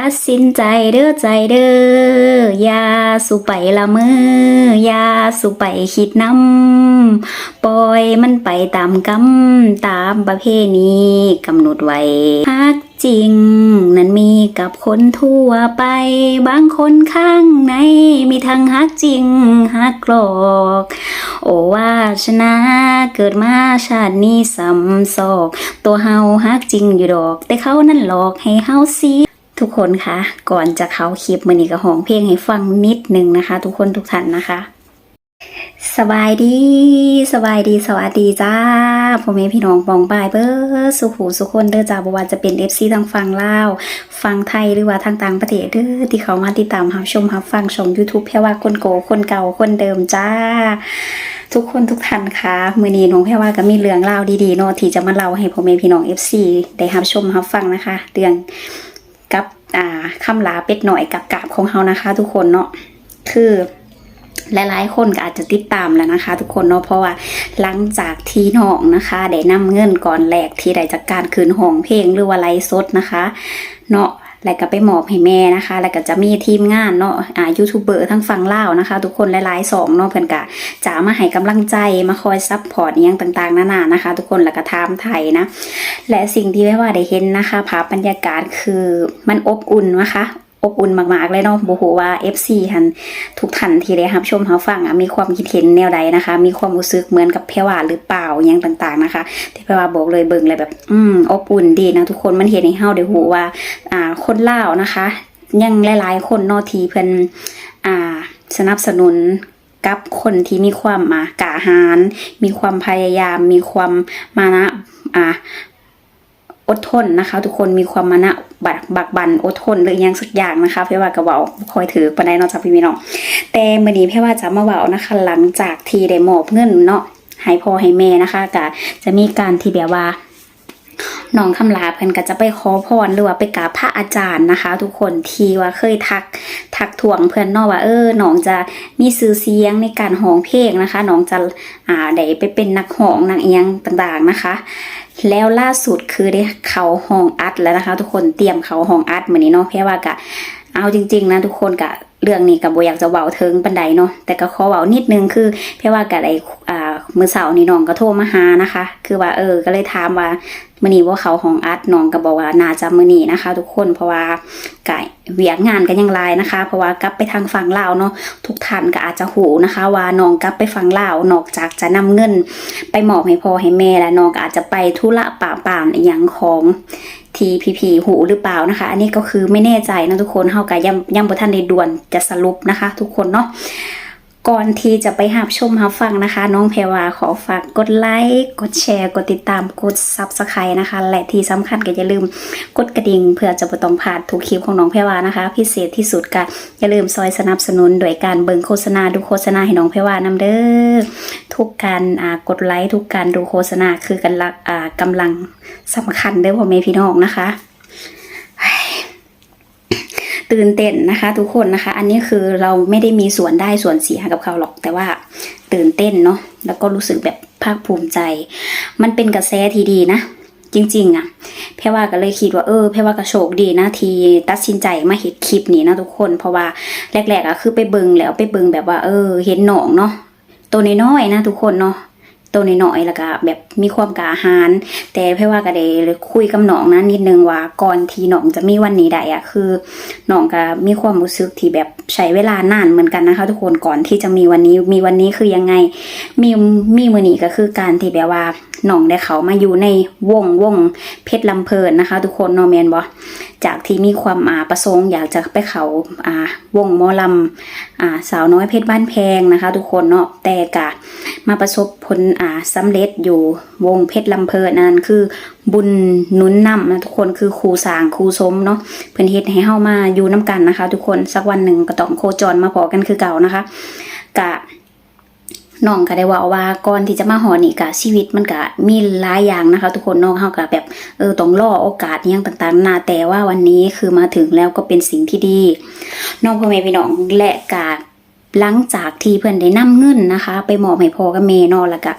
ตัดสินใจเด้อใจเด้ออย่าสุไปละเมออย่าสุไปคิดนำปล่อยมันไปตามกรรมตามประเพณีกำหนดไว้ฮักจริง นั้นมีกับคนทั่วไป บางคนข้างใน มีทั้งฮักจริงฮักหลอก โอวาชนะเกิดมาชาตินี้สำศอก ตัวเฮาฮักจริงอยู่ดอก แต่เขานั่นหลอกให้เฮาเสีย ทุกคนคะก่อนจะเข้าคลิปมือนี้ก็ห้องเพลงให้ฟังนิดนึงนะคะ ทุกคนทุกท่านนะคะ สบายดีสบายดีสวัสดีจ้าพ่อแม่พี่น้องปองปายเบอร์สุขูสุคนเด้อจ้าบว่าจะเป็น FC ทางฝั่งลาวฝั่งไทยหรือว่าทางต่างประเทศเด้อที่เขามาติดตามรับชมรับฟังช่อง YouTube แพรว่าคนโกคนเก่าคนเดิมจ้าทุกคนทุกท่านคะมือนี้น้องแพรว่าก็มีเรื่องเล่าดีๆเนาะที่จะมาเล่าให้พ่อแม่พี่น้อง FC ได้รับชมรับฟังนะคะ เรื่อง อ่าคำลาเป็ดหน่อยกับกาบของเฮานะคะ ทุกคนเนาะคือหลายๆคนก็อาจจะติดตามแล้วนะคะ ทุกคนเนาะเพราะว่าหลังจากที่น้องนะคะได้นำเงินก่อนแหลกที่ได้จากการคืนห้องเพลงหรือว่าไลฟ์สดนะคะ เนาะ แล้วก็ไปมอบให้แม่นะคะ แล้วก็จะมีทีมงานเนาะอ่ายูทูบเบอร์ทั้งฝั่งลาวนะคะ ทุกคนหลายๆสองเนาะเพื่อนก็จะมาให้กำลังใจมาคอยซัพพอร์ตอหยังต่างๆนานานะคะ ทุกคนแล้วก็ทามไทยนะ และสิ่งที่แม่ว่าได้เห็นนะคะภาพบรรยากาศคือมันอบอุ่นนะคะ อบอุ่นมากๆเลยเนาะบ่ฮู้ว่า FC ทันทุกท่านที่ได้รับชมรับฟังอะมีความคิดเห็นแนวใดนะคะ มีความรู้สึกเหมือนกับแพรว่าหรือเปล่าอหยังต่างๆนะคะที่แพรว่าบอกเลยเบิ่งเลยแบบ อืมอบอุ่นดีนะทุกคนมันเห็นให้เฮาได้ฮู้ว่า อ่า คนเล่านะคะ ยังหลายๆ คนนาะที่เพิ่นอ่า สนับสนุนกับคนที่มีความอ่ากาหาญมีความพยายาม มีความมานะอ่าอดทนนะคะ ทุกคนมีความมานะ บักบักบันอดทนหรืออหยังสักอย่างนะคะเพื่อว่ากระเบาคอยถือปานใดเนอกจากพี่มีน้องแต่มื่อนี้เพื่อว่าจะมาเบานะคะ หลังจากที่ได้มอบเงินเนาะให้พ่อให้แม่นะคะก็จะมีการที่แบบว่า น้องคำลาเพิ่นก็จะไปขอพรหรือว่าไปกราบพระอาจารย์นะคะ ทุกคนที่ว่าเคยทักทักทวงเพื่อนนาะว่าเออน้องจะมีซื้อเสียงในการห้องเพลงนะคะน้องจะอ่าได้ไปเป็นนักห้องนักเอียงต่างๆนะคะ แล้วล่าสุดคือได้เขาห้องอัดแล้วนะคะ ทุกคนเตรียมเขาห้องอัดเหมือนนี้เนาะเพราะว่ากะเอาจริง ๆ นะทุกคนกะเรื่องนี้กับโบอยากจะเว้าถึงปันใดเนาะแต่ก็ขอเว้านิดนึงคือเพราะว่ากะได้อ่ามือเสาร์นี่น้องก็โทรมาหานะคะ คือว่าเออ ก็เลยถามว่ามือนี้ว่าเขาห้องอัดน้องก็บอกว่าน่าจะมือนี้นะคะ ทุกคนเพราะว่ากะเวียกงานกันยังหลายนะคะ เพราะว่ากลับไปทางฝั่งลาวเนาะทุกท่านก็อาจจะหูนะคะ ว่าน้องกลับไปฝั่งลาวนอกจากจะนำเงิน ไปหมอบให้พ่อให้แม่แล้วน้องก็อาจจะไปธุระป่าป่านอย่างของทีพีพีหูหรือเปล่านะคะ อันนี้ก็คือไม่แน่ใจนะทุกคนเฮากับยังยังบ่ทันได้ด่วนจะสรุปนะคะ ทุกคนเนาะ ก่อนที่จะไปหับชมหับฟังนะคะ น้องแพรวาขอฝากกดไลค์กดแชร์กดติดตามกด Subscribe นะคะ และที่สำคัญก็อย่าลืมกดกระดิ่งเพื่อจะบ่ต้องพลาดทุกคลิปของน้องแพรวานะคะ พิเศษที่สุดก็อย่าลืมซอยสนับสนุนโดยการเบิ่งโฆษณาดูโฆษณาให้น้องแพรวานำเด้อทุกการกดไลค์ทุกการดูโฆษณาคือกันลักอ่ากำลังสำคัญเด้อพ่อแม่พี่น้องนะคะ ตื่นเต้นนะคะ ทุกคนนะคะ อันนี้คือเราไม่ได้มีส่วนได้ส่วนเสียกับเขาหรอก แต่ว่าตื่นเต้นเนาะแล้วก็รู้สึกแบบภาคภูมิใจ มันเป็นกระแสทีดีนะ จริงๆอะแพรว่าก็เลยคิดว่าเออแพรว่าก็โชคดีนะทีตัดสินใจมาเห็นคลิปนี้นะทุกคน เพราะว่าแรกๆอะคือไปเบิงแล้วไปเบิงแบบว่า เออ เห็นหนองเนาะตัวน้อยๆนะทุกคนเนาะ ตัวน้อยๆแล้วก็แบบมีความกาหาร แต่เพื่อว่าก็ได้คุยกับน้องนะนิดนึงว่าก่อนที่น้องจะมีวันนี้ได้อะคือน้องก็มีความรู้สึกที่แบบใช้เวลานานเหมือนกันนะคะ ทุกคนก่อนที่จะมีวันนี้มีวันนี้คือยังไง มีมีมือนี้ก็คือการที่แบบว่า น้องได้เขามาอยู่ในวงวงเพชรลำเพลินนะคะ ทุกคนเนอแมนบอจากที่มีความอาประสงค์อยากจะไปเขาอ่าวงมอลำอ่าสาวน้อยเพชรบ้านแพงนะคะ ทุกคนเนาะแต่กะมาประสบผลอ่าสำเร็จอยู่วงเพชรลำเพลินนั่นคือบุญนุนนำนะทุกคนคือครูสางครูสมเนาะเพิ่อนเฮ็ดให้เฮามาอยู่น้กันนะคะ ทุกคนสักวันหนึ่งก็ต้องโคจรมาพอกันคือเก่านะคะ กะ น้องก็ได้ว่าว่าก่อนที่จะมาหอนี่กะชีวิตมันกะมีหลายอย่างนะคะ ทุกคนน้องเขากะแบบเออต้องรอโอกาสยังต่างๆนาแต่ว่าวันนี้คือมาถึงแล้วก็เป็นสิ่งที่ดีน้องพ่อแม่พี่น้องและกะหลังจากที่เพื่อนได้นำเงินนะคะ ไปหมอบให้พ่อกับเมนอนละกะ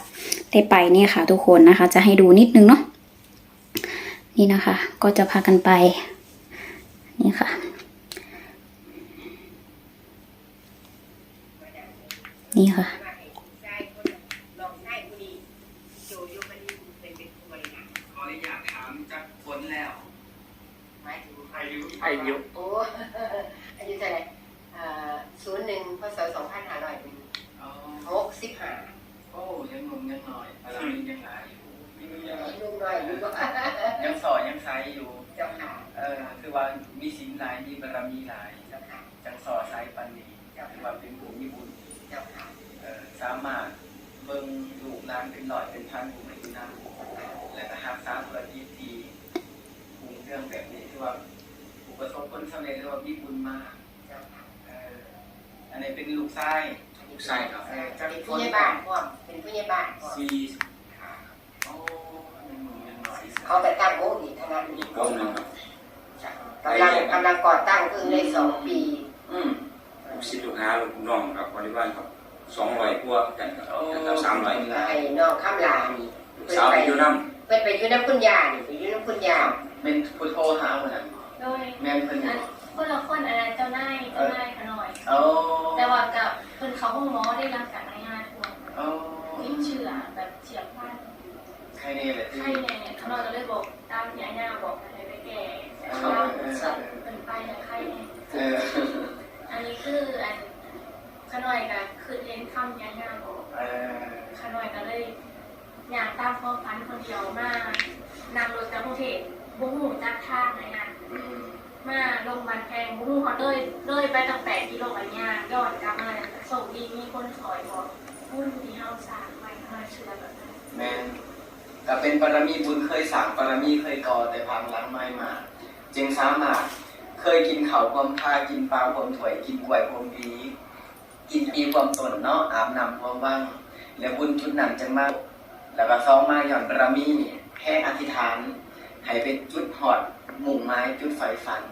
ได้ไปเนี่ยค่ะ ทุกคนนะคะ จะให้ดูนิดนึงเนาะนี่นะคะ ก็จะพากันไปนี่ค่ะนี่ค่ะ มายถึงอายุอายุโอ้อายุเท่าไหร่ศูนย์หนึ่งพศสองพันห้าร้อยหนึ่งอ๋อหกสิบห้าโอ้ยังหนุ่มยังหน่อยอะไรยังหลายอยู่ยังลูกน้อยอยู่ก็ยังสอยังไซอยู่เจ้าค่ะเออคือว่ามีสินหลายมีบารมีหลายเจ้าค่ะจังสอไซปันนี้คือว่าเป็นผู้มีบุญเจ้าค่ะเออสามารถเบิ่งลูกหลานเป็นหลอดเป็นพันผู้ไม่ดูน้ำและก็หาสามประทีทีภูมิเรื่องแบบนี้ที่ ว่าผู้ประสบผลสำเร็จเรียกว่ามีบุญมากเจ้าค่ะเอออันนี้เป็นลูกชายลูกชายครับเออเป็นผู้ใหญ่บ้านพ่อมเป็นผู้ใหญ่บ้านพ่อมซีโอ้ยังหนุ่มยังหน่อยเขาไปตั้งวงอีกทั้งนั้นอีกวงหนึ่งครับกำลังกำลังก่อตั้งเพิ่งได้สองปี อืมลูกศิษย์ลูกหาลูกน้องครับบริวารครับสองร้อยกว่ากันครับกับสามร้อยนี่ไอ้น้องข้ามลานี่ลูกสาวไปอยู่น้เพิ่นไปอยู่น้ำคุณยานี่ไปอยู่น้ำคุณยา เป็นผู้โทรหาวันนั้นโดยแม่นเพิ่นอันคนละคนอันนั้นเจ้านายเจ้านายขน่อย เอาแต่ว่ากับเพิ่นเขาห้องหมอได้รับการรายงานตัวเอาติดเชื้อแบบเฉียบพลันใครนี่แหละที่ไข้แน่ขน่อยก็เลยบอกตามยาย่าบอกอะไรไปแก่แต่ว่าเป็นไปแต่ไข้แน่เอออันนี้คืออันขน่อยก็คือเรียนคำยาย่าบอกเออขน่อยก็เลยอยากตามความฝันคนเดียวมานั่งรถจากกรุงเทพ บุ้งหูจากทางไหนนะอืมมาลงมันแพงบุ้งเขาเลยเลยไปตั้งแต่กิโลกันยากย้อนกลับมาส่งดีมีคนถอยบอกหุ้นที่เฮาสร้างไว้เฮาเชื่อแบบนั้นแม่นก็เป็นบารมีบุญเคยสั่งบารมีเคยก่อแต่พังหลังไม่มาจึงสามารถเคยกินเขาวความพากินปลาความถวยกินกล้วยความดีกินปีความตนเนาะอาบน้ำความว่างแล้วบุญจุดนั้นจังมากแล้วก็ซ้อมมาหย่อนบารมีแค่อธิษฐาน ให้เป็นจุดหอดหมุ่งไม้จุดไฟฝัน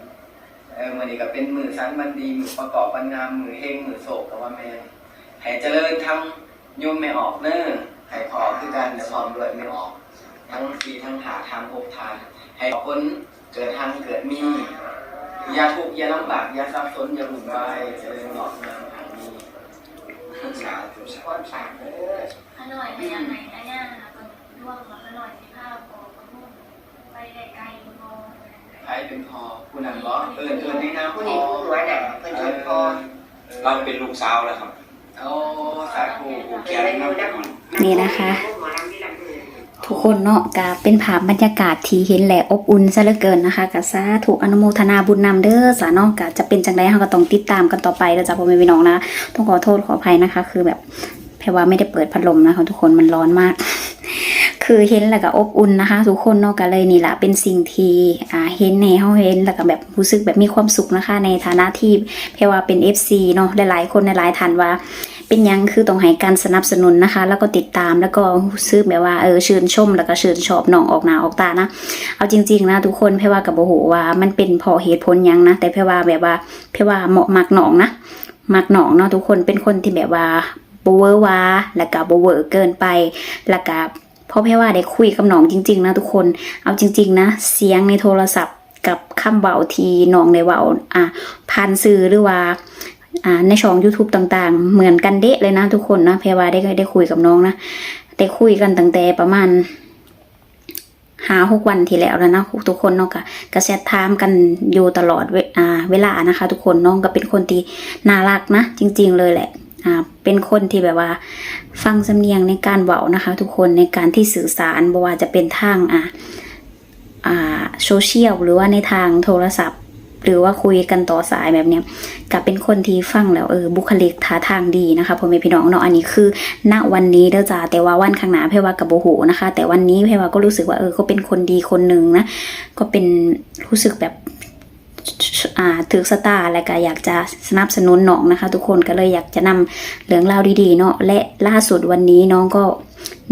เออมือนี้ก็เป็นมือสันมันดีมือประกอบปันงามมือเฮงมือโศกกับว่าแม่นให้เจริญทำโยมไม่ออกเน้อให้พอคือกันแต่พร้อมด้วยไม่ออก ทั้งปีทั้งหาทางพบทานให้คนเกิดทางเกิดมีอย่าทุกข์อย่าลำบากอย่าสับสนอย่าหลุ่มวายเจริญงอกงามทางนี้ำสาธุสาธุความสามเออขน่อยในยังไงอันเนี้ยนะคนร่วมกับขน่อยที่ข้าวโพดคนหุ้นไปไกลๆคุณโม ใครเป็นพอผู้นั้นบอก เอิญเอิญให้น้ำผู้อนี้ผู้หัวหน้าเพิ่นเอเพิ่นพออเราเป็นลูกสาวแล้วครับโอ้สาธุแกนน้ำก่อนนี่นะคะ ทุกคนเนาะกะเป็นภาพบรรยากาศที่เห็นแหละอบอุ่นซะเหลือเกินนะคะกะซาถูกอนุโมทนาบุญนำเด้อสาเนาะกะจะเป็นจังไดเฮาก็ต้องติดตามกันต่อไปแล้วจ้ะพ่อแม่พี่น้องนะ ต้องขอโทษขออภัยนะคะ คือแบบแพรว่าไม่ได้เปิดพัดลมนะคะทุกคนมันร้อนมาก คือเห็นแล้วก็อบอุ่นนะคะ ทุกคนเนาะก็เลยนี่แหละเป็นสิ่งที่อ่าเห็นในเฮาเห็นแล้วก็แบบรู้สึกแบบมีความสุขนะคะ ในฐานะที่แพรว่าเป็น FC เนาะหลายๆ คนหลายๆท่านว่าเป็นยังคือต้องให้การสนับสนุนนะคะ แล้วก็ติดตามแล้วก็ซื้อแบบว่าเออชื่นชมแล้วก็ชื่นชอบน้องออกหนาออกตานะ เอาจริง ๆ นะทุกคนเพราว่ากับโบโหว่ามันเป็นพอเหตุผลยังนะ แต่เพราว่าแบบว่าเพราว่าเหมาะมักหนองนะมักหนองเนาะทุกคนเป็นคนที่แบบว่าโบเวอร์วาแล้วก็โบเวอร์เกินไปแล้วก็ เพราะเพราะว่าได้คุยกับน้องจริง ๆ นะทุกคน เอาจริง ๆ นะ เสียงในโทรศัพท์กับคำเบาทีน้องในเบาอะผ่านสื่อหรือว่าอ่าในช่อง YouTube ต่างๆ เหมือนกันเดะเลยนะทุกคนนะเพรว่าได้ได้คุยกับน้องนะได้คุยกันตั้งแต่ประมาณหาหกวันที่แล้วแล้วนะทุกคนเนาะก็กระแชทไทม์กันอยู่ตลอดเวอ่าเวลานะคะ ทุกคนน้องก็เป็นคนที่น่ารักนะ จริง ๆ เลยแหละ อ่าเป็นคนที่แบบว่า ฟังสำเนียงในการเว้านะคะ ทุกคนในการที่สื่อสารบ่ว่าจะเป็นทางอ่าอ่าโซเชียลหรือว่าในทางโทรศัพท์ หรือว่าคุยกันต่อสายแบบเนี้ยกับเป็นคนที่ฟังแล้วเออบุคลิกท่าทางดีนะคะพ่อแม่พี่น้องเนาะอันนี้คือ ณวันนี้เด้อจ้าแต่ว่าวันข้างหน้าเพว่ากับโบโหนะคะ แต่วันนี้เพว่าก็รู้สึกว่าเออก็เป็นคนดีคนหนึ่งนะก็เป็นรู้สึกแบบ ถือสตาร์และก็อยากจะสนับสนุนน้องนะคะ ทุกคนก็เลยอยากจะนำเรื่องราวดีๆเนาะและล่าสุดวันนี้น้องก็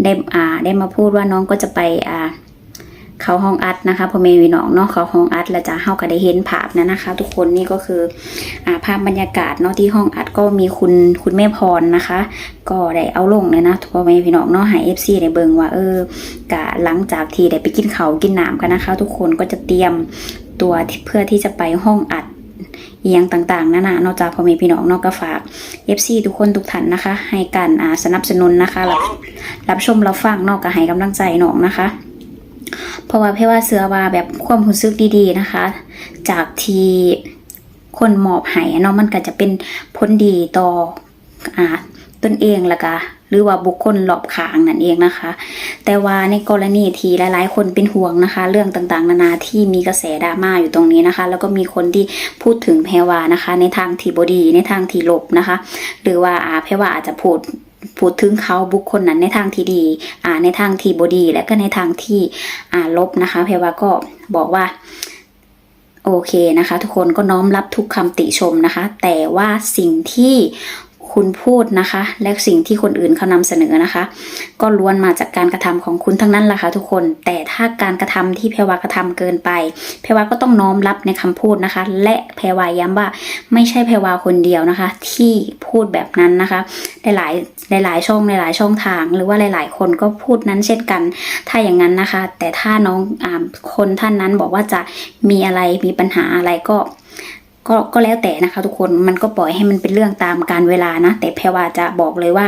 ได้อ่าได้มาพูดว่าน้องก็จะไปอ่าเขาห้องอัดนะคะพ่อแม่พี่น้องเนาะเขาห้องอัดแล้วจะเฮาก็ได้เห็นภาพนะนะคะ ทุกคนนี่ก็คืออ่าภาพบรรยากาศเนาะที่ห้องอัดก็มีคุณคุณแม่พรนะคะ ก็ได้เอาลงเลยนะพ่อแม่พี่น้องเนาะให้ FC ได้เบิงว่าเออกะหลังจากที่ได้ไปกินเขากินน้ำกันนะคะ ทุกคนก็จะเตรียม ตัวเพื่อที่จะไปห้องอัดเอียงต่างๆนั่นน่ะนอกจากพ่อแม่พี่น้องนอกก็ฝาก FC ทุกคนทุกท่านนะคะ ให้การอ่าสนับสนุนนะคะรับรับชมรับฟังนอกก็ให้กำลังใจน้องนะคะ เพราะว่าเพื่อว่าเสือว่าแบบความรู้สึกดีๆนะคะ จากที่คนหมอบห้อะเนาะมันก็จะเป็นผลดีต่ออ่าต นเองล้วก็หรือว่าบุคคลรอบขางนั่นเองนะคะ แต่ว่าในกรณีที่หลาย ๆ คนเป็นห่วงนะคะ เรื่องต่างๆ นานาที่มีกระแสดราม่าอยู่ตรงนี้นะคะ แล้วก็มีคนที่พูดถึงแพรวานะคะ ในทางที่บดีในทางที่ลบนะคะ หรือว่าอาแพรวาอาจจะพูดพูดถึงเขาบุคคลนั้นในทางที่ดีอ่าในทางที่บดี และก็ในทางที่อ่าลบนะคะ แพรวาก็บอกว่าโอเคนะคะ ทุกคนก็น้อมรับทุกคำติชมนะคะ แต่ว่าสิ่งที่ คุณพูดนะคะ และสิ่งที่คนอื่นเขานำเสนอนะคะ ก็ล้วนมาจากการกระทำของคุณทั้งนั้นแหละค่ะทุกคน แต่ถ้าการกระทำที่แพรวากระทำเกินไป แพรวาก็ต้องน้อมรับในคำพูดนะคะ และแพรวาย้ำว่าไม่ใช่แพรวาคนเดียวนะคะ ที่พูดแบบนั้นนะคะหลายๆหลายช่องหลายๆช่องทาง หรือว่าหลาย ๆ คนก็พูดนั้นเช่นกัน ถ้าอย่างนั้นนะคะ แต่ถ้าน้องอคนท่านนั้นบอกว่าจะมีอะไรมีปัญหาอะไรก็ ก็ก็แล้วแต่นะคะ ทุกคนมันก็ปล่อยให้มันเป็นเรื่องตามการเวลานะ แต่แพรวาจะบอกเลยว่า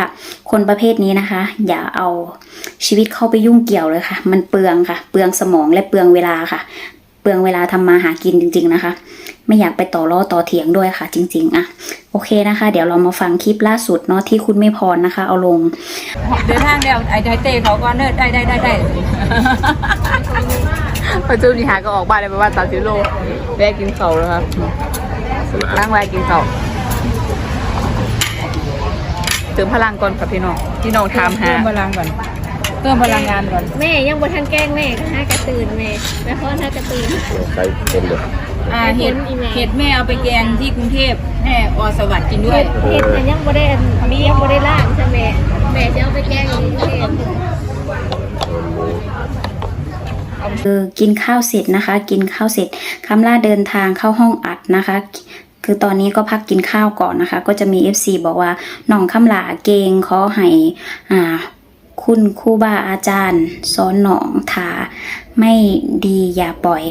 คนประเภทนี้นะคะ อย่าเอาชีวิตเข้าไปยุ่งเกี่ยวเลยค่ะ มันเปลืองค่ะ เปลืองสมองและเปลืองเวลาค่ะ เปลืองเวลาทำมาหากินจริง ๆนะคะ ไม่อยากไปต่อล้อต่อเถียงด้วยค่ะ จริง ๆอะโอเคนะคะ เดี๋ยวเรามาฟังคลิปล่าสุดเนาะที่คุณไม่พรนะคะ เอาลงเดินทางแล้วไอ้ไทเต้เขาก็เนิร์ดได้ได้ได้ได้พอจูนี่หาก็ออกบ้านเลยไปว่าสามสิบโลแวะกินเขาแล้วครับ ล้างแวะกินเขาเติมพลังก่อนครับพี่น้องพี่น้องถามหาเติมพลังก่อนเติมพลังงานก่อนแม่ยังบนทางแกล้งแม่ก็ห้ากระตื่นแม่แม่พ่อห้ากระตื่นอ่าเห็ดเห็ดแม่เอาไปแกงที่กรุงเทพแม่อสวัสดิ์กินด้วยเห็ดมันยังบ่ได้มียังบ่ได้ล่างใช่ไหมแม่จะเอาไปแกล้งอยู่กรุงเทพ คือกินข้าวเสร็จนะคะ กินข้าวเสร็จคำล่าเดินทางเข้าห้องอัดนะคะ คือตอนนี้ก็พักกินข้าวก่อนนะคะ ก็จะมี FC บอกว่าน้องคำลาเกงขอให้อ่าคุณครูบาอาจารย์สอนหนองถาไม่ดีอย่าปล่อย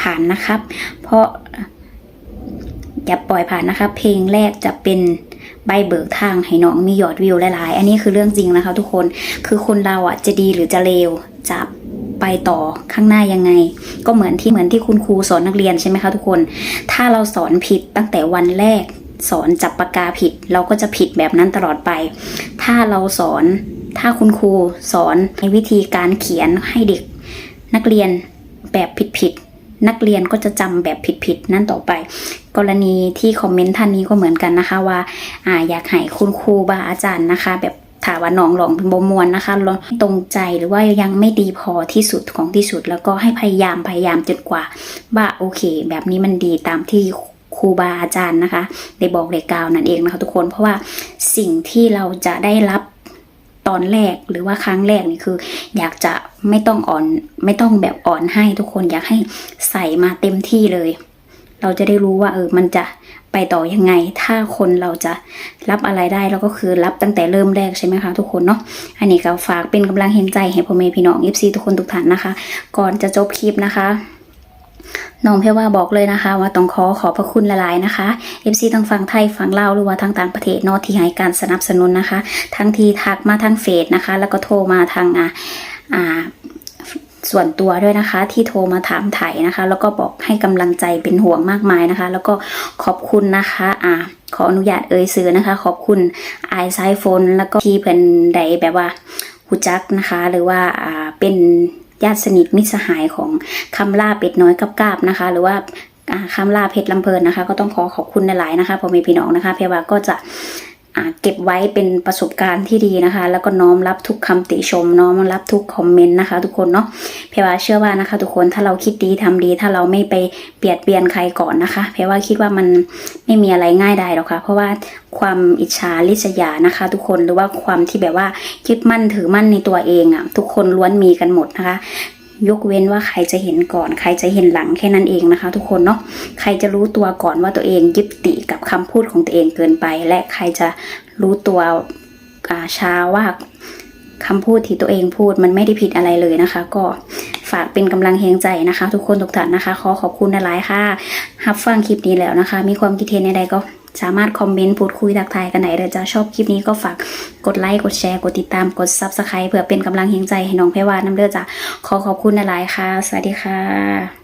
ผ่านนะครับ เพราะอย่าปล่อยผ่านนะครับเพลงแรกจะเป็นใบเบิกทางให้น้องมียอดวิวหลายๆ อันนี้คือเรื่องจริงนะคะทุกคนคือคนเราอะจะดีหรือจะเลวจะ ไปต่อข้างหน้ายังไง ก็เหมือนที่เหมือนที่คุณครูสอนนักเรียนใช่ไหมคะทุกคน ถ้าเราสอนผิดตั้งแต่วันแรก สอนจับปากกาผิด เราก็จะผิดแบบนั้นตลอดไป ถ้าเราสอนถ้าคุณครูสอนในวิธีการเขียนให้เด็ก นักเรียนแบบผิดๆนักเรียนก็จะจำแบบผิดๆนั่นต่อไป กรณีที่คอมเมนต์ท่านนี้ก็เหมือนกันนะคะว่าอาอยากให้คุณครูบาอาจารย์นะคะ แบบ ถามว่าน้องหลองเป็นบมวนนะคะลองตรงใจหรือว่ายังไม่ดีพอที่สุดของที่สุด แล้วก็ให้พยายามพยายามจนกว่าว่าโอเค แบบนี้มันดีตามที่ครูบาอาจารย์นะคะได้บอกได้กล่าวนั่นเองนะคะทุกคนเพราะว่าสิ่งที่เราจะได้รับตอนแรกหรือว่าครั้งแรกนี่คือ อยากจะไม่ต้องอ่อนไม่ต้องแบบอ่อนให้ทุกคนอยากให้ใส่มาเต็มที่เลย เราจะได้รู้ว่าเออมันจะ ไปต่อยังไง ถ้าคนเราจะรับอะไรได้เราก็คือรับตั้งแต่เริ่มแรกใช่ไหมคะทุกคนเนาะอันนี้ก็ฝากเป็นกำลังเห็นใจให้พ่อแม่พี่น้องเอฟซีทุกคนทุกท่านนะคะ ก่อนจะจบคลิปนะคะน้องเพรว่าบอกเลยนะคะ ว่าต้องขอขอบพระคุณหลายนะคะ FC ทั้งฝั่งไทยฝั่งลาวหรือว่าทางต่างประเทศนอที่ให้การสนับสนุนนะคะ ทั้งที่ทักมาทางเฟซนะคะ แล้วก็โทรมาทางอ่าอ่า ส่วนตัวด้วยนะคะ ที่โทรมาถามไถ่นะคะ แล้วก็บอกให้กำลังใจเป็นห่วงมากมายนะคะ แล้วก็ขอบคุณนะคะอ่าขออนุญาตเอ่ยซื้อนะคะ ขอบคุณไอไซโฟนแล้วก็ที่เพิ่นใดแบบว่าหูจักนะคะ หรือว่าอ่าเป็นญาติสนิทมิตรสหายของคำล่าเป็ดน้อยกับกาบนะคะ หรือว่าอ่าคำล่าเพชรลำเพลินนะคะ ก็ต้องขอขอบคุณหลายๆนะคะพ่อแม่พี่น้องนะคะ เพรว่าก็จะ เก็บไว้เป็นประสบการณ์ที่ดีนะคะ แล้วก็น้อมรับทุกคำติชม น้อมรับทุกคอมเมนต์นะคะ ทุกคนเนาะเพรว่าเชื่อว่านะคะ ทุกคนถ้าเราคิดดีทำดี ถ้าเราไม่ไปเบียดเบียนใครก่อนนะคะ เพรว่าคิดว่ามันไม่มีอะไรง่ายได้หรอกค่ะ เพราะว่าความอิจฉาริษยานะคะ ทุกคนหรือว่าความที่แบบว่ายึดมั่นถือมั่นในตัวเองอะ่ะ ทุกคนล้วนมีกันหมดนะคะยกเว้นว่าใครจะเห็นก่อน ใครจะเห็นหลังแค่นั้นเองนะคะ ทุกคนเนาะใครจะรู้ตัวก่อนว่าตัวเองยึดติกับ คำพูดของตัวเองเกินไป และใครจะรู้ตัวช้าว่าคำพูดที่ตัวเองพูดมันไม่ได้ผิดอะไรเลยนะคะ ก็ฝากเป็นกำลังแหงใจนะคะ ทุกคนทุกท่านนะคะ ขอขอบคุณหลายค่ะรับฟังคลิปนี้แล้วนะคะ มีความคิดเห็นใดๆก็สามารถคอมเมนต์พูดคุยทักทายกันไหนเดี๋ยวจะชอบคลิปนี้ก็ฝากกดไลค์กดแชร์กดติดตามกด subscribe เพื่อเป็นกำลังแหงใจให้น้องเพรวาน้ำเด้อดจ้ะขอขอบคุณหลายค่ะ สวัสดีค่ะ